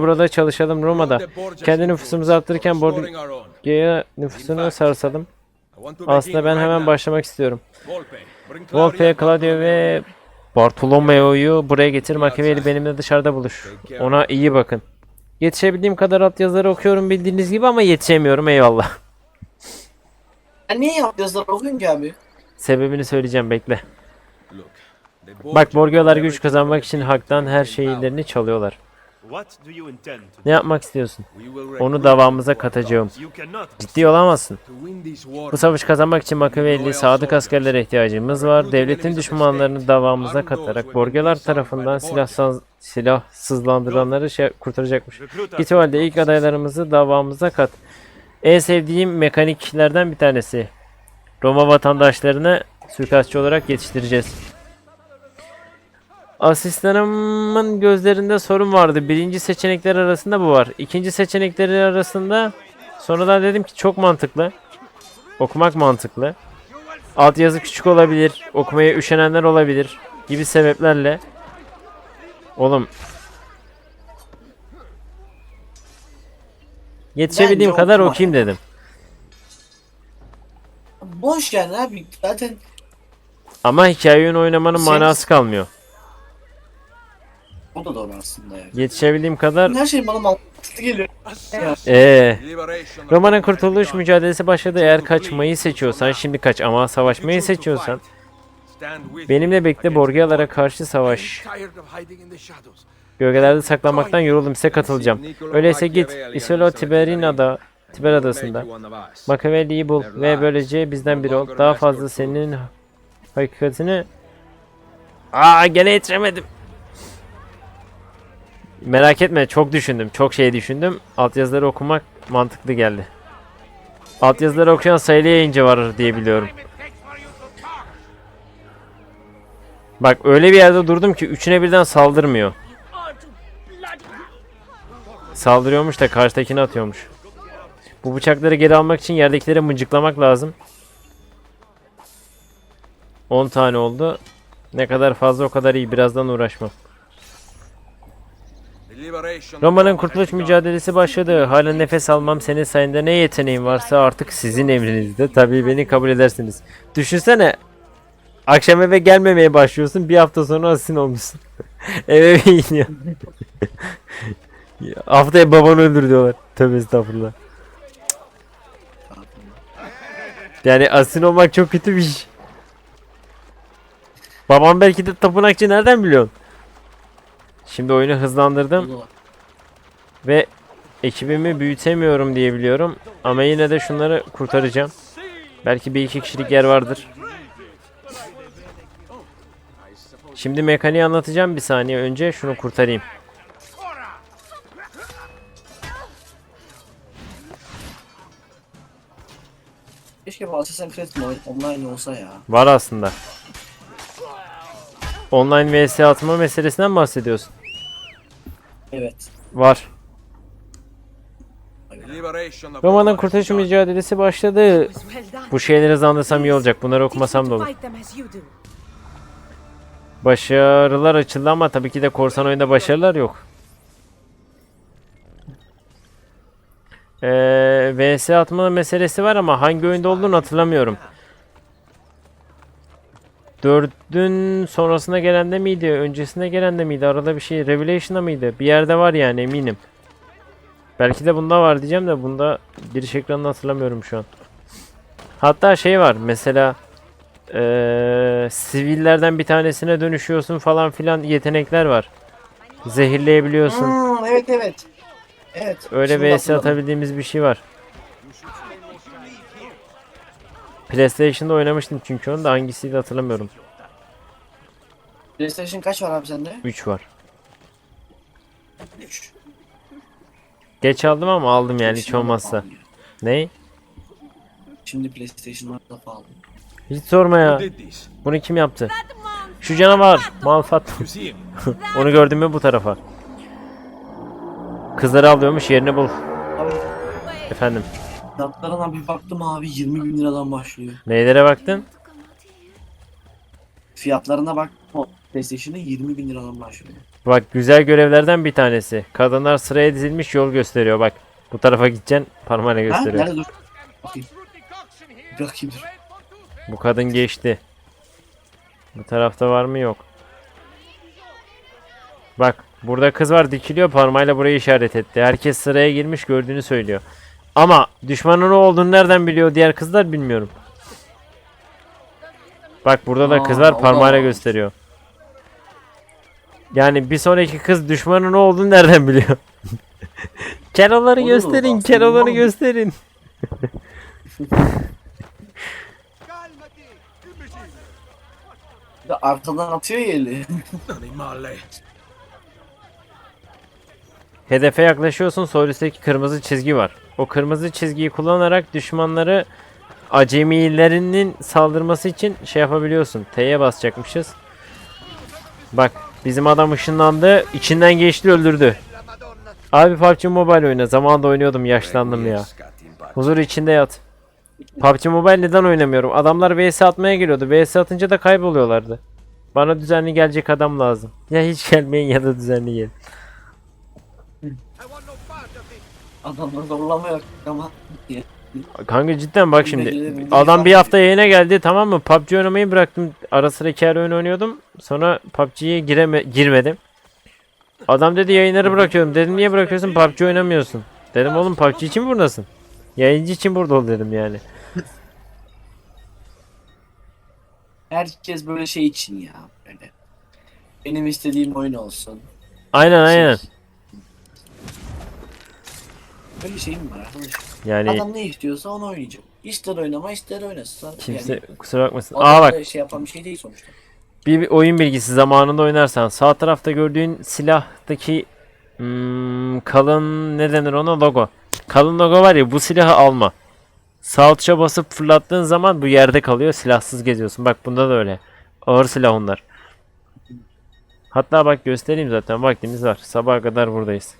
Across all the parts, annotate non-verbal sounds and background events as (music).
Burada çalışalım Roma'da. Kendi nüfusumuzu arttırırken Borga'ya nüfusunu sarsalım. Aslında ben hemen başlamak istiyorum. Volpe, Claudio ve Bartolomeo'yu buraya getir. Machiavelli benimle dışarıda buluş. Ona iyi bakın. Yetişebildiğim kadar altyazıları okuyorum bildiğiniz gibi ama yetişemiyorum eyvallah. Sen niye yap yazıları okuyorsun ki abi? Sebebini söyleyeceğim bekle. Bak Borgiolar güç kazanmak için halktan her şeylerini çalıyorlar. What do you intend to Ne yapmak istiyorsun? Onu davamıza katacağım. You cannot. Ciddi olamazsın. Bu savaşı kazanmak için Machiavelli sadık askerlere ihtiyacımız var. Devletin düşmanlarını davamıza katarak Borgelar tarafından silahsız, silahsızlandıranları şey, kurtaracakmış. Git o halde ilk adaylarımızı davamıza kat. En sevdiğim mekaniklerden bir tanesi. Roma vatandaşlarını suikastçı olarak yetiştireceğiz. Asistanımın gözlerinde sorun vardı. Birinci seçenekler arasında bu var. İkinci seçenekleri arasında sonradan dedim ki çok mantıklı. Okumak mantıklı. Altyazı küçük olabilir. Okumaya üşenenler olabilir. Gibi sebeplerle. Oğlum. Yetişebildiğim kadar okuma. okuyayım dedim. Boş yani abi. Zaten Ama hikaye oyunu oynamanın Sen- manası kalmıyor. O da doğru aslında ya. Yetişebildiğim kadar Her şey bana mantıklı geliyor. Ya. Eee Roma'nın kurtuluş mücadelesi başladı. Eğer kaçmayı seçiyorsan şimdi kaç ama savaşmayı seçiyorsan benimle birlikte Borgialara karşı savaş. Gölgelerde saklanmaktan yoruldum size katılacağım. Öyleyse git Isola Tiberina'da Tiber adasında Machiavelli'yi bul ve böylece bizden biri ol. Daha fazla senin hakikatini Aa gene yetiremedim. Merak etme çok düşündüm. Çok şey düşündüm. Altyazıları okumak mantıklı geldi. Altyazıları okuyan sayılı yayıncı var diye biliyorum. Bak öyle bir yerde durdum ki üçüne birden saldırmıyor. Saldırıyormuş da karşıdakini atıyormuş. Bu bıçakları geri almak için yerdekileri mıncıklamak lazım. 10 tane oldu. Ne kadar fazla o kadar iyi. Birazdan uğraşmam. Roma'nın kurtuluş mücadelesi başladı. Hala nefes almam senin sayende ne yeteneğin varsa artık sizin emrinizde. Tabii beni kabul edersiniz. Düşünsene. Akşam eve gelmemeye başlıyorsun. Bir hafta sonra asin olmuşsun. (laughs) eve iniyor? Ya, (laughs) Haftaya babanı öldür diyorlar. Tövbe estağfurullah. Yani asin olmak çok kötü bir iş. Babam belki de tapınakçı nereden biliyorsun? Şimdi oyunu hızlandırdım. Ve ekibimi büyütemiyorum diye biliyorum. Ama yine de şunları kurtaracağım. Belki bir iki kişilik yer vardır. Şimdi mekaniği anlatacağım bir saniye önce şunu kurtarayım. Keşke bu Assassin's Creed online olsa ya. Var aslında. Online vs atma meselesinden bahsediyorsun. Var. Roma'nın kurtuluş mücadelesi başladı. Bu şeyleri hızlandırsam iyi olacak. Bunları okumasam da olur. Başarılar açıldı ama tabii ki de korsan oyunda başarılar yok. Ee, VS atma meselesi var ama hangi oyunda olduğunu hatırlamıyorum. Dördün sonrasına gelen de miydi? Öncesine gelen de miydi? Arada bir şey. Revelation'da mıydı? Bir yerde var yani eminim. Belki de bunda var diyeceğim de bunda giriş ekranını hatırlamıyorum şu an. Hatta şey var mesela eee, sivillerden bir tanesine dönüşüyorsun falan filan yetenekler var. Zehirleyebiliyorsun. Hmm, evet evet. Evet. Öyle hatırladım. atabildiğimiz bir şey var. PlayStation'da oynamıştım çünkü onu da hangisiydi hatırlamıyorum. PlayStation kaç var abi sende? 3 var. 3. Geç aldım ama aldım yani hiç olmazsa. Ne? Şimdi PlayStation'lar da pahalı. Hiç sorma ya. Bunu kim yaptı? Şu canavar. Malfat. (laughs) Onu gördün mü bu tarafa. Kızları alıyormuş yerini bul. Efendim. Fiyatlarına bir baktım abi 20 bin liradan başlıyor. Neylere baktın? Fiyatlarına baktım o PlayStation'da 20 bin liradan başlıyor. Bak güzel görevlerden bir tanesi. Kadınlar sıraya dizilmiş yol gösteriyor bak. Bu tarafa gideceksin parmağıyla Ha? gösteriyor. Nerede dur? Bakayım. Bir bakayım dur. Bu kadın geçti. Bu tarafta var mı yok. Bak burada kız var dikiliyor parmağıyla burayı işaret etti. Herkes sıraya girmiş gördüğünü söylüyor. Ama düşmanın o olduğunu nereden biliyor diğer kızlar bilmiyorum. Bak burada da kız var parmağıyla gösteriyor. Yani bir sonraki kız düşmanın o olduğunu nereden biliyor? (laughs) keloları Olur, gösterin, aslında gösterin. (laughs) Bir de arkadan atıyor ya eli. Hedefe yaklaşıyorsun sol üstteki kırmızı çizgi var. O kırmızı çizgiyi kullanarak düşmanları acemilerinin saldırması için şey yapabiliyorsun. T'ye basacakmışız. Bak bizim adam ışınlandı. içinden geçti öldürdü. Abi PUBG Mobile oyna. Zamanında oynuyordum yaşlandım ya. Huzur içinde yat. PUBG Mobile neden oynamıyorum? Adamlar VS atmaya geliyordu. VS atınca da kayboluyorlardı. Bana düzenli gelecek adam lazım. Ya hiç gelmeyin ya da düzenli gelin. Adamları zorlamıyor ama. Kanka cidden bak şimdi. Adam bir hafta yayına geldi tamam mı? PUBG oynamayı bıraktım. Ara sıra iki ara oyun oynuyordum. Sonra PUBG'ye gireme girmedim. Adam dedi yayınları bırakıyorum. Dedim niye bırakıyorsun? PUBG oynamıyorsun. Dedim oğlum PUBG için buradasın. Yayıncı için burada ol dedim yani. Herkes böyle şey için ya. Böyle. Benim istediğim oyun olsun. Aynen aynen. Böyle şey mi var arkadaş? Yani Adam ne istiyorsa onu oynayacak. İster oynama ister oynasın. kimse Yani, kusura bakmasın. Aa bak şey yapan bir şey değil sonuçta. bir, bir oyun bilgisi zamanında oynarsan sağ tarafta gördüğün silahtaki hmm, kalın ne denir ona logo. Kalın logo var ya bu silahı alma. Sağ tuşa basıp fırlattığın zaman bu yerde kalıyor silahsız geziyorsun. Bak bunda da öyle. Ağır silah onlar. Hatta bak göstereyim zaten vaktimiz var. Sabaha kadar buradayız.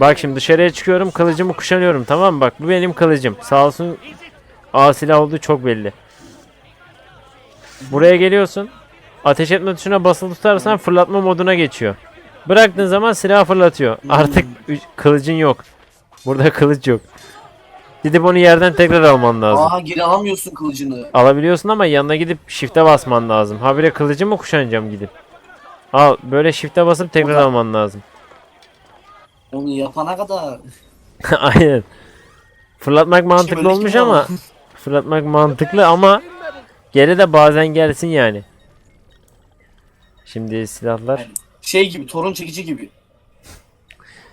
Bak şimdi dışarıya çıkıyorum kılıcımı kuşanıyorum tamam mı? Bak bu benim kılıcım. Sağ olsun A silah olduğu çok belli. Buraya geliyorsun. Ateş etme tuşuna basılı tutarsan fırlatma moduna geçiyor. Bıraktığın zaman silah fırlatıyor. Artık üç- kılıcın yok. Burada kılıç yok. Gidip onu yerden tekrar alman lazım. Aa geri alamıyorsun kılıcını. Alabiliyorsun ama yanına gidip shift'e basman lazım. Habire kılıcı mı kuşanacağım gidip? Al böyle shift'e basıp tekrar alman lazım. Onu yapana kadar. (laughs) Aynen. Fırlatmak mantıklı böyle olmuş ama fırlatmak mantıklı ama geri de bazen gelsin yani. Şimdi silahlar Şey gibi torun çekici gibi.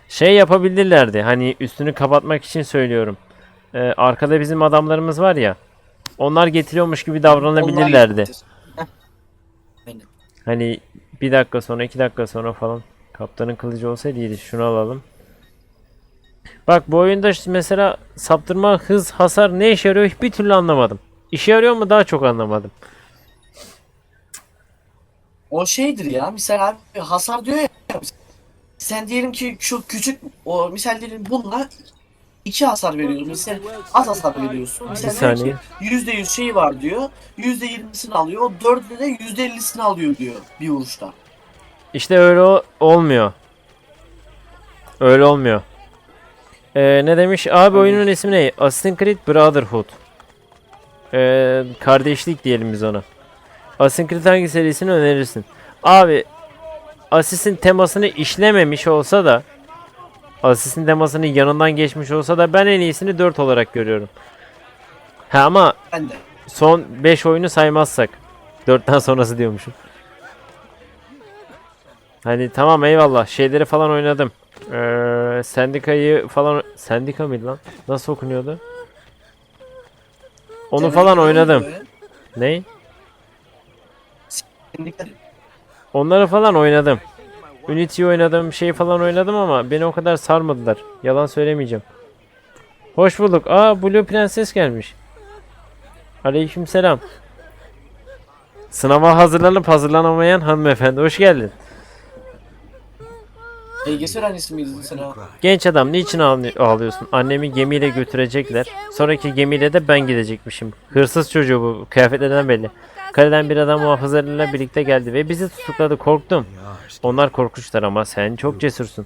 şey yapabilirlerdi. Hani üstünü kapatmak için söylüyorum. Ee, arkada bizim adamlarımız var ya. Onlar getiriyormuş gibi davranabilirlerdi. Hani bir dakika sonra iki dakika sonra falan kaptanın kılıcı olsaydı iyiydi. Şunu alalım. Bak bu oyunda işte mesela saptırma, hız, hasar ne işe yarıyor hiçbir türlü anlamadım. İşe yarıyor mu daha çok anlamadım. O şeydir ya. Misal abi hasar diyor ya. Sen diyelim ki şu küçük o misal diyelim bununla iki hasar veriyorsun. Misal az hasar veriyorsun. Bir Misal saniye. ki yüzde yüz şey var diyor. Yüzde yirmisini alıyor. O dördü de yüzde ellisini alıyor diyor bir vuruşta. İşte öyle olmuyor. Öyle olmuyor. Ee, ne demiş? Abi oyunun ismi ne? Assassin's Creed Brotherhood. Ee, kardeşlik diyelim biz ona. Assassin's Creed hangi serisini önerirsin? Abi Assassin temasını işlememiş olsa da Assassin temasının yanından geçmiş olsa da ben en iyisini 4 olarak görüyorum. Ha ama son 5 oyunu saymazsak 4'ten sonrası diyormuşum. Hani tamam eyvallah şeyleri falan oynadım. Ee, sendikayı falan sendika mıydı lan? Nasıl okunuyordu? Onu Demek falan oynadım. Ney? Sendika- Onları falan oynadım. Unity oynadım, şey falan oynadım ama beni o kadar sarmadılar. Yalan söylemeyeceğim. Hoş bulduk. Aa Blue Prenses gelmiş. Aleykümselam. Sınava hazırlanıp hazırlanamayan hanımefendi hoş geldin. LGS öğrencisi miydin sen? Genç adam niçin ağlı- ağlıyorsun? Annemi gemiyle götürecekler. Sonraki gemiyle de ben gidecekmişim. Hırsız çocuğu bu. Kıyafetlerinden belli. Kaleden bir adam muhafızlarıyla birlikte geldi ve bizi tutukladı. Korktum. Onlar korkunçlar ama sen çok cesursun.